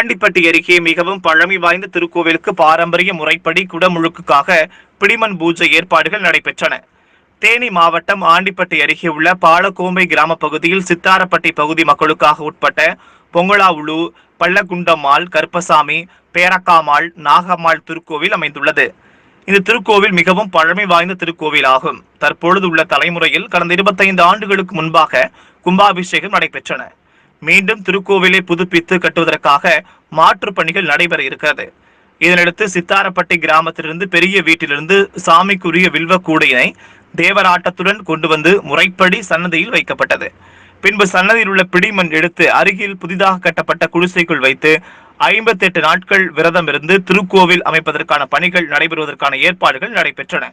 ஆண்டிப்பட்டி அருகே மிகவும் பழமை வாய்ந்த திருக்கோவிலுக்கு பாரம்பரிய முறைப்படி குடமுழுக்குக்காக பிடிமன் பூஜை ஏற்பாடுகள் நடைபெற்றன. தேனி மாவட்டம் ஆண்டிப்பட்டி அருகே உள்ள பாலக்கோம்பை கிராம பகுதியில் சித்தாரப்பட்டி பகுதி மக்களுக்காக உட்பட்ட பொங்கலாவுளு பள்ளகுண்டம்மாள் கருப்பசாமி பேரக்காமாள் நாகம்மாள் திருக்கோவில் அமைந்துள்ளது. இந்த திருக்கோவில் மிகவும் பழமை வாய்ந்த திருக்கோவில் ஆகும் தற்பொழுது உள்ள தலைமுறையில் கடந்த 25 ஆண்டுகளுக்கு முன்பாக கும்பாபிஷேகம் நடைபெற்றன. மீண்டும் திருக்கோவிலை புதுப்பித்து கட்டுவதற்காக மாற்றுப் பணிகள் நடைபெற இருக்கிறது. இதனையடுத்து சித்தாரப்பட்டி கிராமத்திலிருந்து பெரிய வீட்டிலிருந்து சாமிக்குரிய வில்வ கூடையினை தேவராட்டத்துடன் கொண்டு வந்து முறைப்படி சன்னதியில் வைக்கப்பட்டது. பின்பு சன்னதியில் உள்ள பிடிமண் எடுத்து அருகில் புதிதாக கட்டப்பட்ட குடிசைக்குள் வைத்து ஐம்பத்தி எட்டு நாட்கள் விரதம் இருந்து திருக்கோவில் அமைப்பதற்கான பணிகள் நடைபெறுவதற்கான ஏற்பாடுகள் நடைபெற்றன.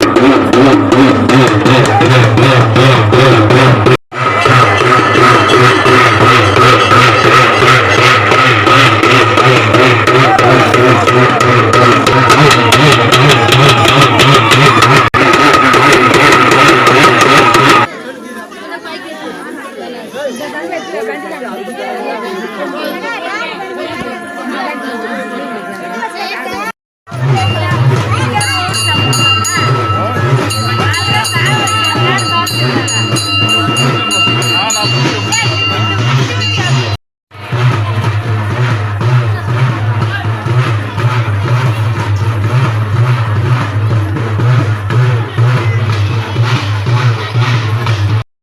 아,